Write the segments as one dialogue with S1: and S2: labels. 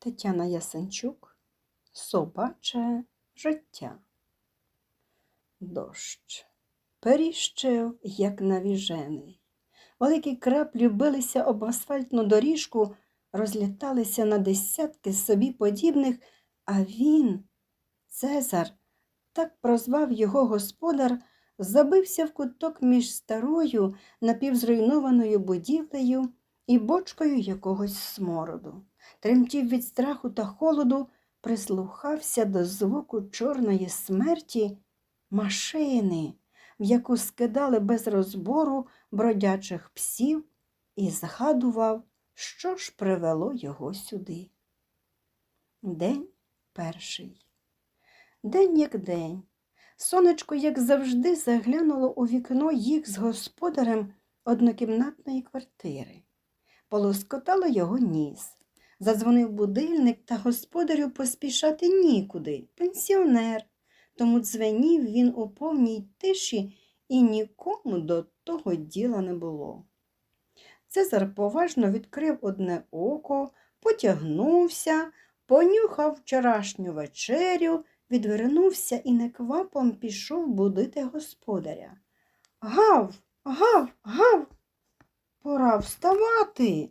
S1: Тетяна Ясенчук Собаче життя. Дощ періщив, як навіжений. Великі краплі билися об асфальтну доріжку, розліталися на десятки собі подібних, а він, Цезар, так прозвав його господар, забився в куток між старою напівзруйнованою будівлею і бочкою якогось смороду. Тремтів від страху та холоду, прислухався до звуку чорної смерті машини, в яку скидали без розбору бродячих псів, і згадував, що ж привело його сюди. День перший. День як день. Сонечко, як завжди, заглянуло у вікно їх з господарем однокімнатної квартири. Полоскотало його ніс. Задзвонив будильник, та господарю поспішати нікуди, пенсіонер. Тому дзвенів він у повній тиші і нікому до того діла не було. Цезар поважно відкрив одне око, потягнувся, понюхав вчорашню вечерю, відвернувся і неквапом пішов будити господаря. Гав, гав, гав. Пора вставати.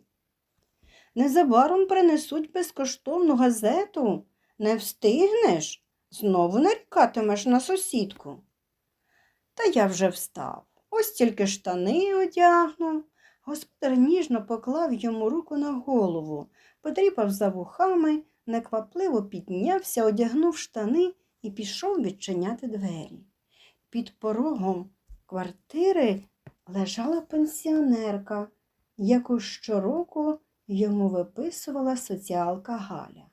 S1: Незабаром принесуть безкоштовну газету. Не встигнеш, знову нарікатимеш на сусідку. Та я вже встав. Ось тільки штани одягну. Господар ніжно поклав йому руку на голову, подріпав за вухами, неквапливо піднявся, одягнув штани і пішов відчиняти двері. Під порогом квартири лежала пенсіонерка, яку щороку йому виписувала соціалка Галя.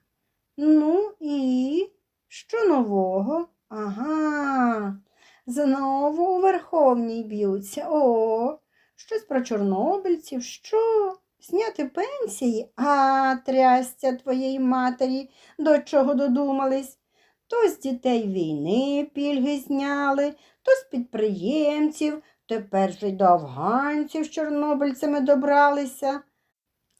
S1: Ну і що нового? Ага, знову у Верховній б'ються. О, щось про чорнобильців, що? Зняти пенсії? А, трястя твоєї матері, до чого додумались? То з дітей війни пільги зняли, то з підприємців, тепер же й до афганців з чорнобильцями добралися.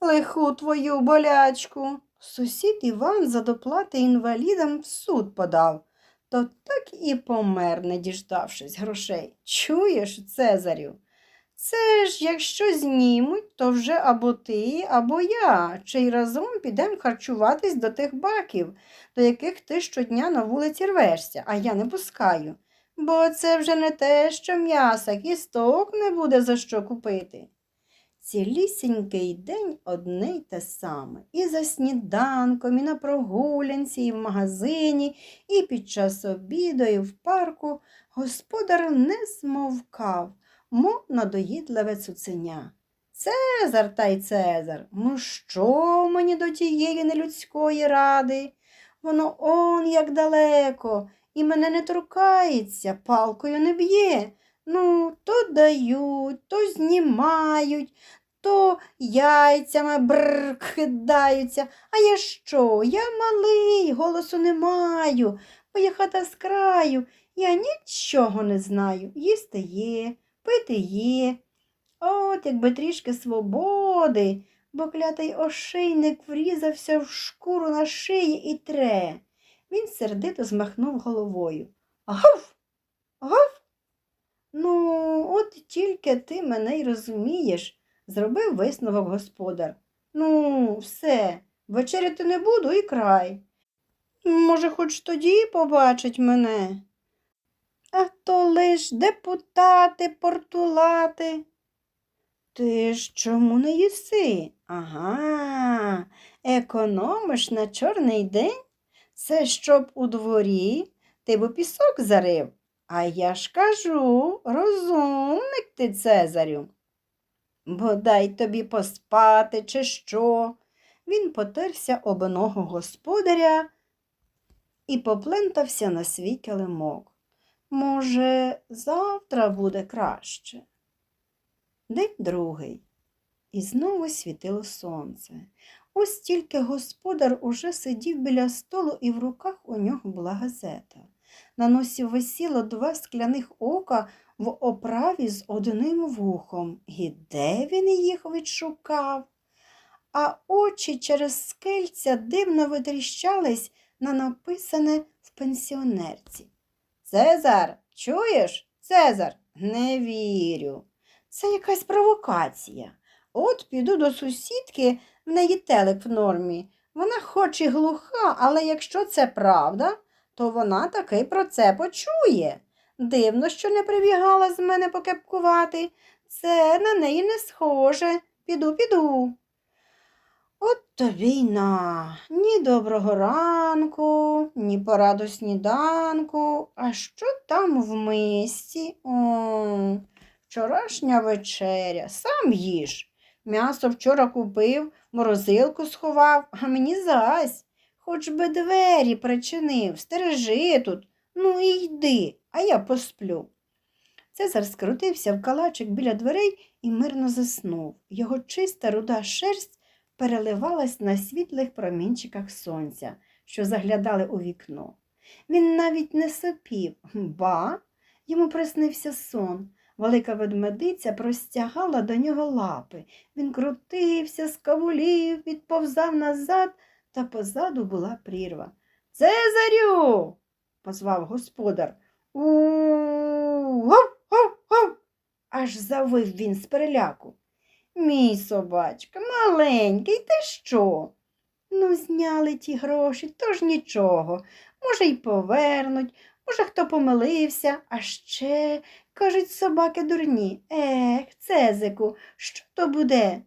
S1: Лиху твою болячку. Сусід Іван за доплати інвалідам в суд подав, то так і помер, не діждавшись грошей. Чуєш, Цезарю? Це ж якщо знімуть, то вже або ти, або я, чи й разом підемо харчуватись до тих баків, до яких ти щодня на вулиці рвешся, а я не пускаю. Бо це вже не те, що м'яса, кісток не буде за що купити. Цілісінький день одне й те саме. І за сніданком, і на прогулянці, і в магазині, і під час обіду, і в парку господар не змовкав, мов надоїдливе цуценя. Цезар та й Цезар, ну що мені до тієї нелюдської ради? Воно он як далеко, і мене не торкається, палкою не б'є. Ну, то дають, то знімають, то яйцями бр кидаються. А я що? Я малий, голосу не маю, моя хата з краю. Я нічого не знаю. Їсти є, пити є. От якби трішки свободи, бо клятий ошейник врізався в шкуру на шиї і тре. Він сердито змахнув головою. Гав! Гав! Ну, от тільки ти мене й розумієш, зробив висновок господар. Ну, все, вечеряти не буду і край. Може, хоч тоді побачить мене. А то лиш депутати, портулати. Ти ж чому не їси? Ага, економиш на чорний день? Це щоб у дворі ти б пісок зарив. А я ж кажу, розумник ти, Цезарю. Бодай тобі поспати, чи що. Він потерся об ногу господаря і поплентався на свій килимок. Може, завтра буде краще. День другий. І знову світило сонце. Ось тільки господар уже сидів біля столу, і в руках у нього була газета. На носі висіло два скляних ока в оправі з одним вухом. І де він їх відшукав? а очі через скельця дивно витріщались на написане в пенсіонерці. Цезар, чуєш? Цезар, не вірю. Це якась провокація. От піду до сусідки, в неї телек в нормі. Вона хоч і глуха, але якщо це правда, то вона таки про це почує. Дивно, що не прибігала з мене покепкувати. Це на неї не схоже. Піду, піду. От тобі й на. Ні доброго ранку, ні пораду сніданку. А що там в мисці? О, вчорашня вечеря. Сам їж. М'ясо вчора купив, морозилку сховав, а мені зась. Хоч би двері причинив, стережи тут. Ну і йди, а я посплю. Цезар скрутився в калачик біля дверей і мирно заснув. Його чиста руда шерсть переливалась на світлих промінчиках сонця, що заглядали у вікно. Він навіть не сопів, ба, йому приснився сон. Велика ведмедиця простягала до нього лапи. Він крутився, скавулів, відповзав назад, та позаду була прірва. Цезарю. позвав господар. У. Аж завив він з переляку. Мій собачка, маленький, ти що? Ну, зняли ті гроші, то ж нічого. Може, й повернуть, може, хто помилився, а ще, кажуть, собаки дурні. Ех, Цезику, що то буде?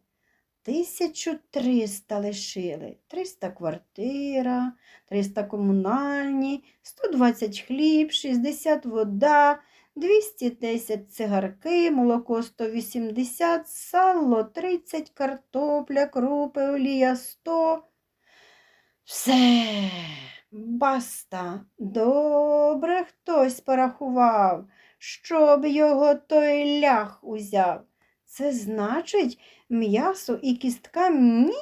S1: Тисячу триста лишили, триста квартира, триста комунальні, сто двадцять хліб, шістдесят вода, двісті десять цигарки, молоко сто вісімдесят, сало тридцять, картопля, крупи, олія сто. Все, баста, добре хтось порахував, щоб його той лях узяв. Це значить, м'ясо і кісткам ні,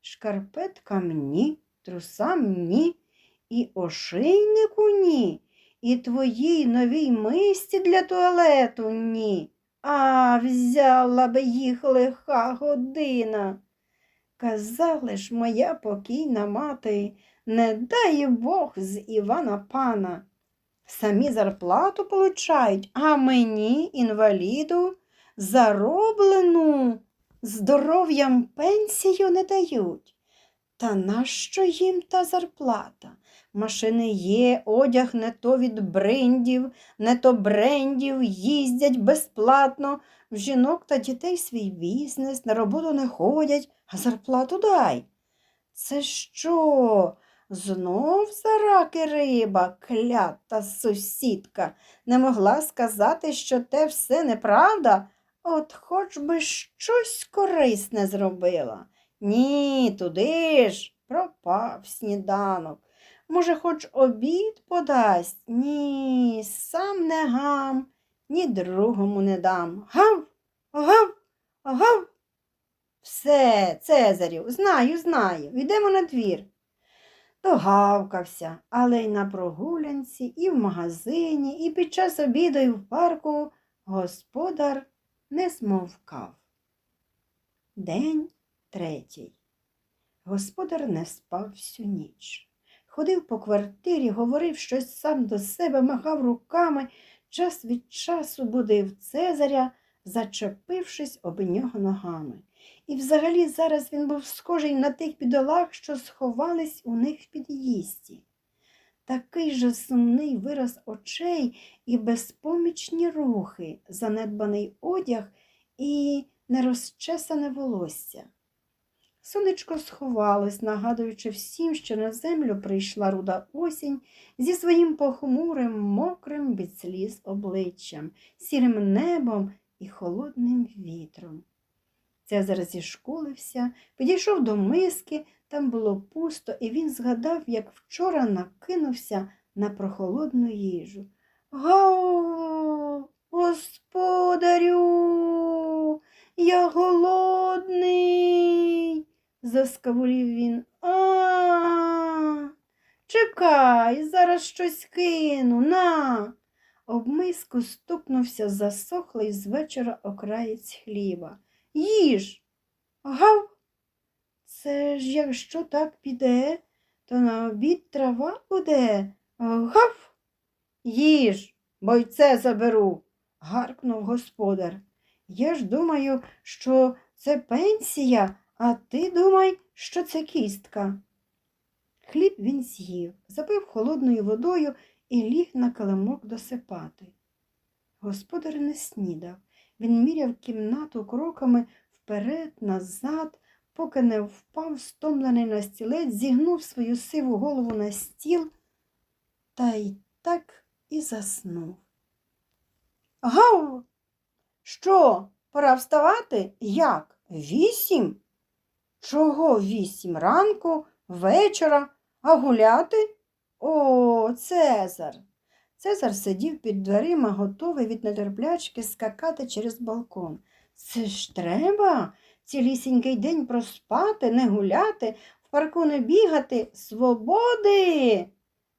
S1: шкарпеткам ні, трусам ні, і ошейнику ні, і твоїй новій мисці для туалету ні. А взяла б їх лиха година. Казали ж моя покійна мати, не дай Бог з Івана пана. Самі зарплату получають, а мені, інваліду, зароблену здоров'ям пенсію не дають. Та нащо їм та зарплата? Машини є, одяг не то від брендів, не то брендів, їздять безплатно. В жінок та дітей свій бізнес, на роботу не ходять, а зарплату дай. Це що? Знов за раки риба, клята сусідка, не могла сказати, що те все неправда, от хоч би щось корисне зробила. Ні, туди ж пропав сніданок. Може, хоч обід подасть? Ні, сам не гам, ні другому не дам. Гав, гав, гав. Все, Цезарю, знаю, знаю, йдемо на двір. Догавкався, але й на прогулянці, і в магазині, і під час обіду, і в парку господар не змовкав. День третій. Господар не спав всю ніч. Ходив по квартирі, говорив щось сам до себе, махав руками, час від часу будив Цезаря, зачепившись об нього ногами. І взагалі зараз він був схожий на тих бідолах, що сховались у них в під'їзді. Такий же сумний вираз очей і безпомічні рухи, занедбаний одяг і нерозчесане волосся. Сонечко сховалось, нагадуючи всім, що на землю прийшла руда осінь зі своїм похмурим, мокрим від сліз обличчям, сірим небом і холодним вітром. Цезар зішколився, підійшов до миски, там було пусто, і він згадав, як вчора накинувся на прохолодну їжу. Гау, господарю, я голодний, заскавулів він. А, чекай, зараз щось кину, на. Об миску стукнувся засохлий з вечора окраєць хліба. Їж. Гав. Це ж якщо так піде, то на обід трава буде. Гав! Їж, бо й це заберу, гаркнув господар. Я ж думаю, що це пенсія, а ти думай, що це кістка. Хліб він з'їв, запив холодною водою і ліг на килимок досипати. Господар не снідав. Він міряв кімнату кроками вперед, назад, поки не впав, стомлений на стілець, зігнув свою сиву голову на стіл та й так і заснув. Гав! Що, пора вставати? Як? Вісім? Чого вісім? Ранку, вечора, а гуляти? О, Цезар. Цезар сидів під дверима, готовий від нетерплячки скакати через балкон. Це ж треба цілісінький день проспати, не гуляти, в парку не бігати. Свободи.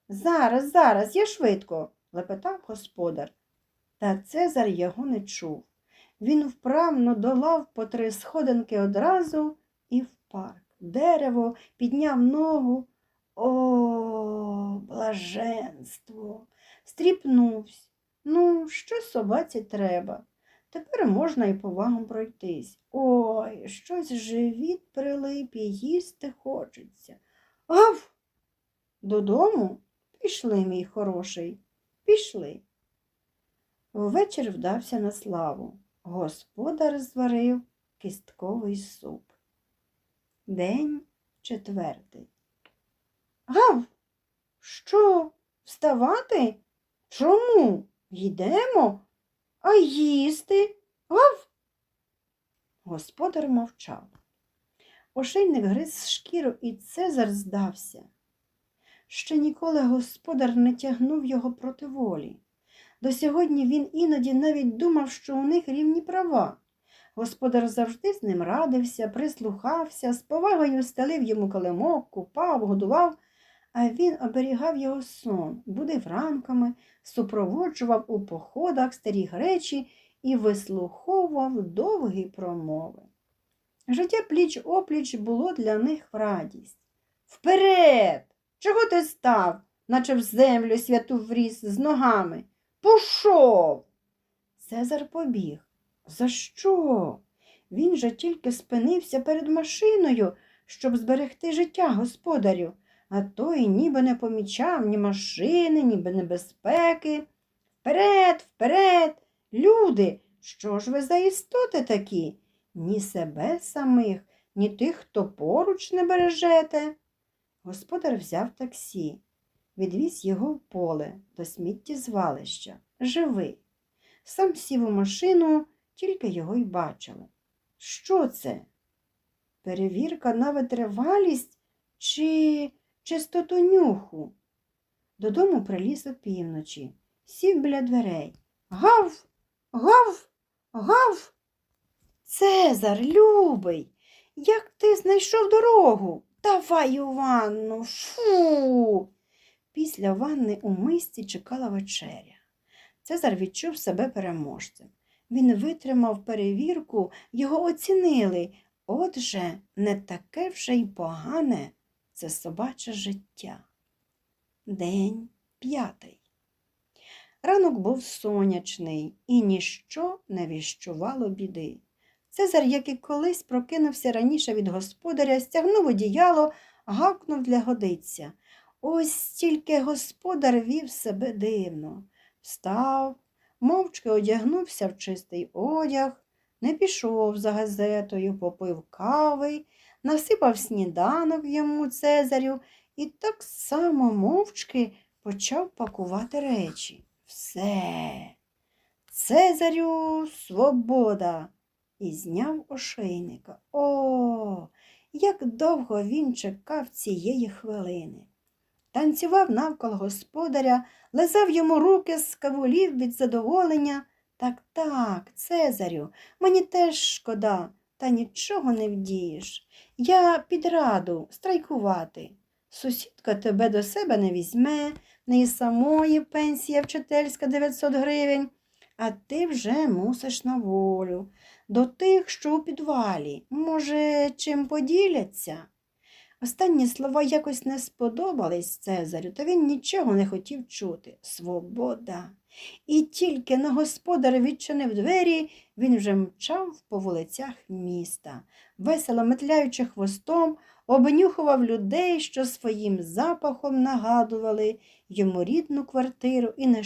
S1: Зараз, зараз, я швидко, лепетав господар. Та Цезар його не чув. Він вправно долав по три сходинки одразу і в парк. Дерево підняв ногу. О, блаженство! Стріпнувся. Ну, що собаці треба? Тепер можна і повагом пройтись. Ой, щось живіт прилип і їсти хочеться. Гав! Додому? Пішли, мій хороший, пішли. Ввечір вдався на славу. Господар зварив кістковий суп. День четвертий. Гав, що, вставати? Чому? Йдемо? А їсти? Гав? Господар мовчав. Ошейник гриз шкіру, і Цезар здався. Ще ніколи господар не тягнув його проти волі. До сьогодні він іноді навіть думав, що у них рівні права. Господар завжди з ним радився, прислухався, з повагою стелив йому килимок, купав, годував, а він оберігав його сон, будив ранками, супроводжував у походах старі речі і вислуховував довгі промови. Життя пліч опліч було для них в радість. Вперед! Чого ти став, наче в землю святу вріс з ногами? Пішов. Цезар побіг. За що? Він же тільки спинився перед машиною, щоб зберегти життя господарю, а той ніби не помічав ні машини, ніби небезпеки. Вперед, вперед, люди, що ж ви за істоти такі? Ні себе самих, ні тих, хто поруч не бережете. Господар взяв таксі, відвіз його в поле до сміттєзвалища. Живий. Сам сів у машину, тільки його й бачили. Що це? Перевірка на витривалість чи чистоту нюху? Додому приліз опівночі, сів біля дверей. Гав, гав, гав. Цезар, любий, як ти знайшов дорогу? Давай у ванну, фу. Після ванни у мисці чекала вечеря. Цезар відчув себе переможцем. Він витримав перевірку, його оцінили. Отже, не таке вже й погане це собаче життя. День п'ятий. Ранок був сонячний і ніщо не віщувало біди. Цезар, як і колись, прокинувся раніше від господаря, стягнув одіяло, гавкнув для годиця. Ось тільки господар вів себе дивно. Встав, мовчки одягнувся в чистий одяг, не пішов за газетою, попив кави, насипав сніданок йому Цезарю і так само мовчки почав пакувати речі. Все. Цезарю свобода. І зняв ошейника. О, як довго він чекав цієї хвилини. Танцював навколо господаря, лизав йому руки з кавулів від задоволення. Так, так, Цезарю, мені теж шкода, та нічого не вдієш. Я під раду страйкувати. Сусідка тебе до себе не візьме, в неї самої пенсія вчительська 900 гривень, а ти вже мусиш на волю. До тих, що у підвалі, може, чим поділяться? Останні слова якось не сподобались Цезарю, та він нічого не хотів чути. Свобода. І тільки на господар відчинив двері, він вже мчав по вулицях міста, весело метляючи хвостом, обнюхував людей, що своїм запахом нагадували йому рідну квартиру, і не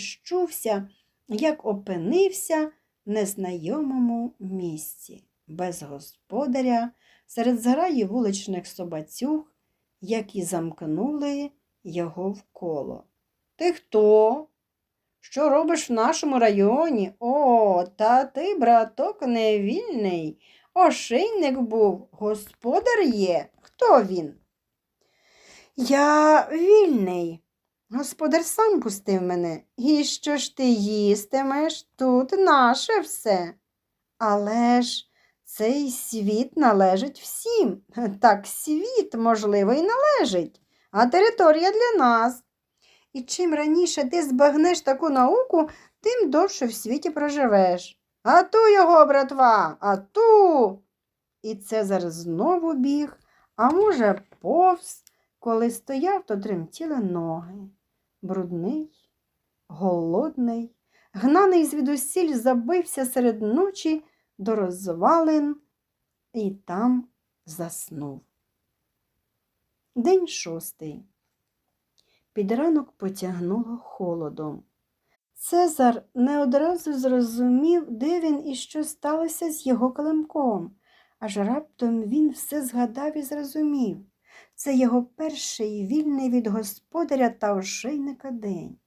S1: як опинився в незнайомому місці, без господаря, серед зграї вуличних собацюг, які замкнули його в коло. Ти хто? Що робиш в нашому районі? О, та ти, браток, не вільний. Ошейник був, господар є. Хто він? Я вільний. Господар сам пустив мене. І що ж ти їстимеш? Тут наше все. Але ж цей світ належить всім. Так світ, можливо, і належить, а територія для нас. І чим раніше ти збагнеш таку науку, тим довше в світі проживеш. А ту його, братва, а ту. І Цезар знову біг, а може, повз, коли стояв, то тремтіли ноги. Брудний, голодний, гнаний звідусіль забився серед ночі до розвалин і там заснув. День шостий. Під ранок потягнуло холодом. Цезар не одразу зрозумів, де він і що сталося з його килимком, аж раптом він все згадав і зрозумів. Це його перший вільний від господаря та ошейника день.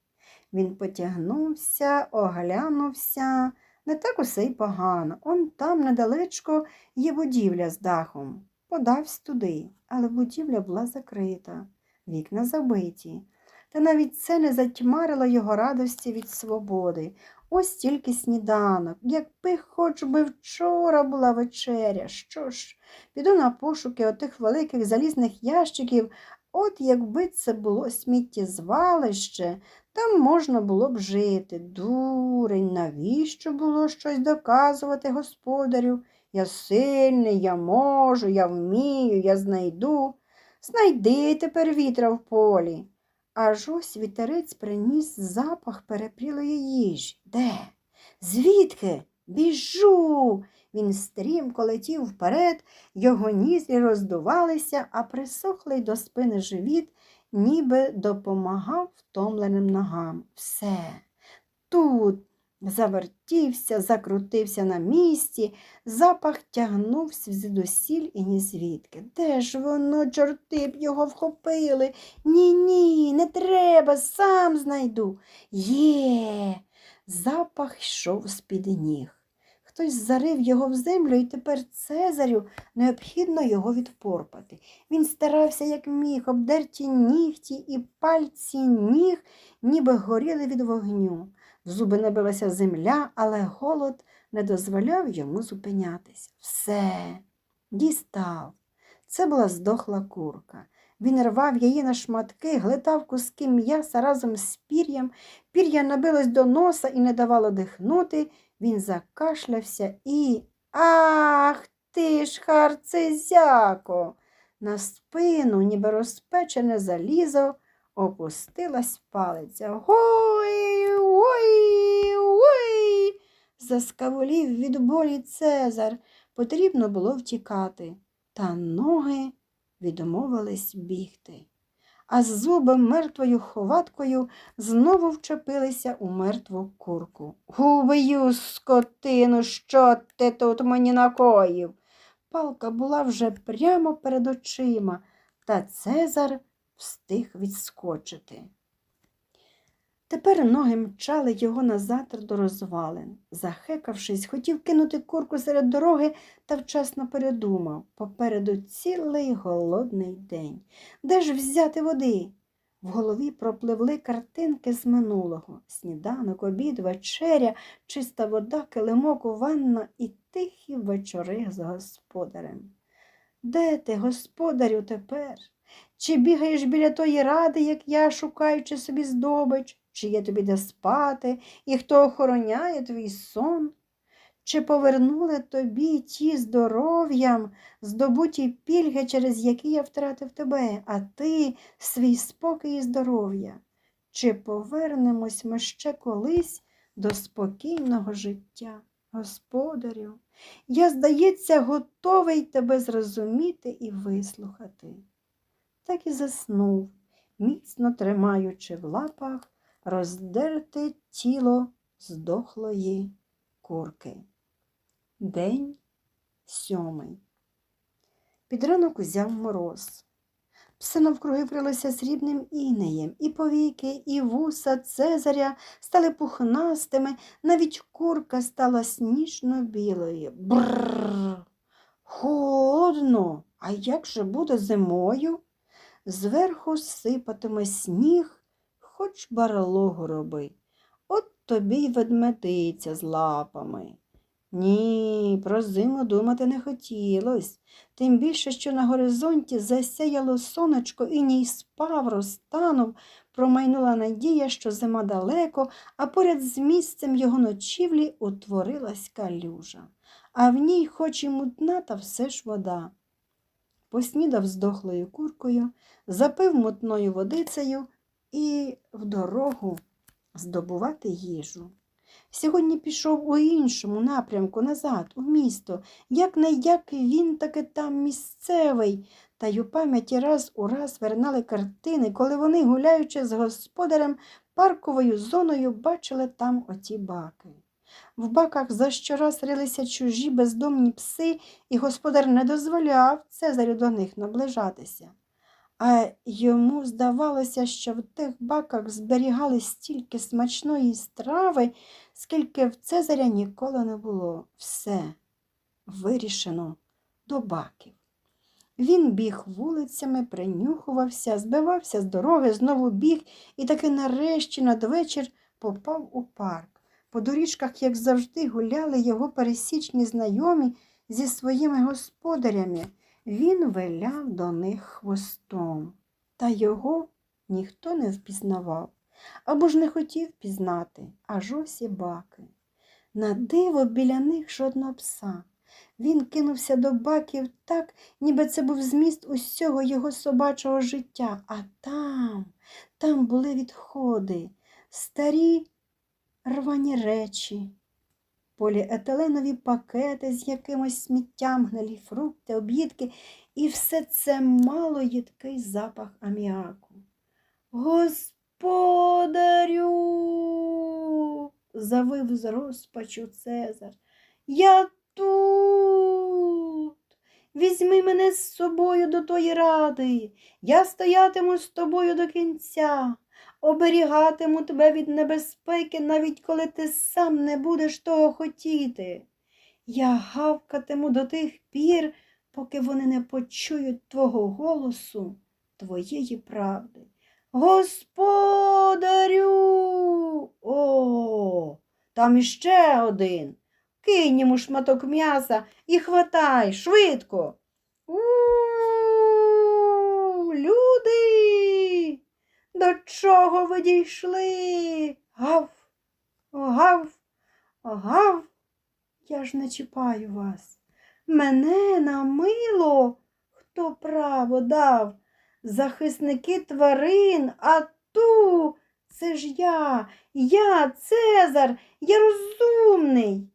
S1: Він потягнувся, оглянувся. Не так усе й погано. Он там недалечко є будівля з дахом. Подався туди, але будівля була закрита, вікна забиті. Та навіть це не затьмарило його радості від свободи. Ось тільки сніданок, якби хоч би вчора була вечеря. Що ж, піду на пошуки отих великих залізних ящиків, от якби це було сміттєзвалище, там можна було б жити. Дурень, навіщо було щось доказувати господарю? Я сильний, я можу, я вмію, я знайду. Знайди тепер вітра в полі. Аж ось вітерець приніс запах перепрілої їжі. Де? Звідки? Біжу. Він стрімко летів вперед, його нізлі роздувалися, а присохлий до спини живіт, ніби допомагав втомленим ногам. Все. Тут завертівся, закрутився на місці, запах тягнувся звідусіль і ні звідки. Де ж воно, чорти б його вхопили? Ні, ні, не треба, сам знайду. Є. Запах йшов з-під ніг. Хтось зарив його в землю, і тепер Цезарю необхідно його відпорпати. Він старався, як міг, обдерті нігті і пальці ніг, ніби горіли від вогню. В зуби набилася земля, але голод не дозволяв йому зупинятися. Все, дістав. Це була здохла курка. Він рвав її на шматки, глитав куски м'яса разом з пір'ям, пір'я набилось до носа і не давало дихнути. Він закашлявся і. Ах ти ж, харцезяко! На спину, ніби розпечене залізо, опустилась палиця. Гой, ой, ой. Заскаволів від болі Цезар. Потрібно було втікати, та ноги відмовились бігти. А з зуби мертвою ховаткою знову вчепилися у мертву курку. Убию, скотину, що ти тут мені накоїв? Палка була вже прямо перед очима, та Цезар встиг відскочити. Тепер ноги мчали його назад до розвалин. Захекавшись, хотів кинути курку серед дороги та вчасно передумав. Попереду цілий голодний день. Де ж взяти води? В голові пропливли картинки з минулого сніданок, обід, вечеря, чиста вода, килимок, ванна і тихі вечори з господарем. Де ти, господарю, тепер? Чи бігаєш біля тої ради, як я, шукаючи собі здобич, чи є тобі де спати, і хто охороняє твій сон? Чи повернули тобі ті здоров'ям, здобуті пільги, через які я втратив тебе, а ти свій спокій і здоров'я? Чи повернемось ми ще колись до спокійного життя, господарю? Я, здається, готовий тебе зрозуміти і вислухати. Так і заснув, міцно тримаючи в лапах роздерте тіло здохлої курки. День сьомий. Під ранок узяв мороз. Все навкруги вкрилося срібним інеєм, і повіки, і вуса Цезаря стали пухнастими, навіть курка стала сніжно-білою. Бррр. Холодно. А як же буде зимою? Зверху сипатиме сніг, хоч барлогу роби. От тобі й ведмедиця з лапами. Ні, про зиму думати не хотілось, тим більше, що на горизонті засяяло сонечко і ній спав, розтанув, промайнула надія, що зима далеко, а поряд з місцем його ночівлі утворилась калюжа, а в ній, хоч і мутна, та все ж вода. Поснідав здохлою куркою, запив мутною водицею і в дорогу здобувати їжу. Сьогодні пішов у іншому напрямку назад, у місто, як не як він таки там місцевий, та й у пам'яті раз у раз вернали картини, коли вони, гуляючи з господарем парковою зоною, бачили там оті баки. В баках за щораз рилися чужі бездомні пси, і господар не дозволяв Цезарю до них наближатися. А йому здавалося, що в тих баках зберігали стільки смачної страви, скільки в Цезаря ніколи не було. Все вирішено до баків. Він біг вулицями, принюхувався, збивався з дороги, знову біг і таки нарешті надвечір попав у парк. По доріжках, як завжди, гуляли його пересічні знайомі зі своїми господарями. Він виляв до них хвостом, та його ніхто не впізнавав або ж не хотів пізнати, аж ось і баки. На диво біля них жодного пса. Він кинувся до баків так, ніби це був зміст усього його собачого життя, а там, там були відходи, старі рвані речі, поліетиленові пакети з якимось сміттям, гнилі фрукти, об'їдки, і все це мало їдкий запах аміаку. Господарю, завив з розпачу Цезар. Я тут. Візьми мене з собою до тої ради. Я стоятиму з тобою до кінця оберігатиму тебе від небезпеки, навіть коли ти сам не будеш того хотіти. Я гавкатиму до тих пір, поки вони не почують твого голосу, твоєї правди. Господарю. О, там іще один. Кинь йому шматок м'яса і хватай швидко. У-у-у, люди. До чого ви дійшли? Гав, гав, гав. Я ж не чіпаю вас. Мене на мило, хто право дав, захисники тварин, а ту це ж я, я, Цезар, я розумний.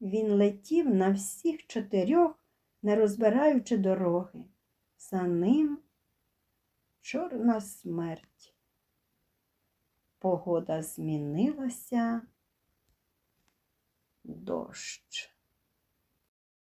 S1: Він летів на всіх чотирьох, не розбираючи дороги. За ним чорна смерть. Погода змінилася, дощ.